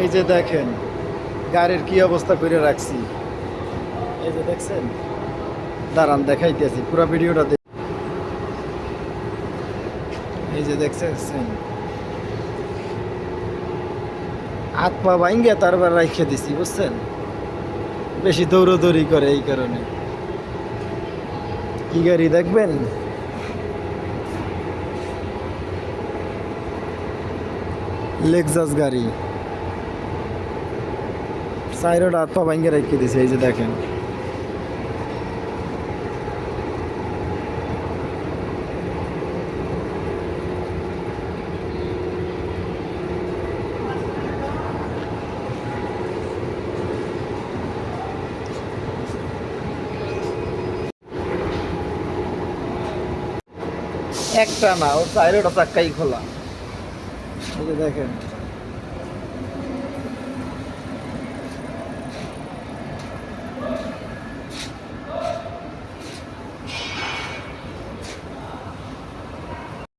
এই যে দেখেন, গাড়ির কি অবস্থা করে রাখছি। এই যে দেখছেন? দাঁড়ান, দেখাইতেছি, পুরো ভিডিওটা এই যে দেখছেন? হাত পা ভাঙ্গে তারপর রাইখে দিছি, বুঝছেন? বেশি দৌড়দৌড়ি করে এই কারণে। কি গাড়ি দেখবেন? লেক্সাস গাড়ি। সাইরোড পা ভাঙ্গে রেখে দিছে, এই যে দেখেন। একটা না ও সাইরোটা চাক্কাই খোলা। দেখেন।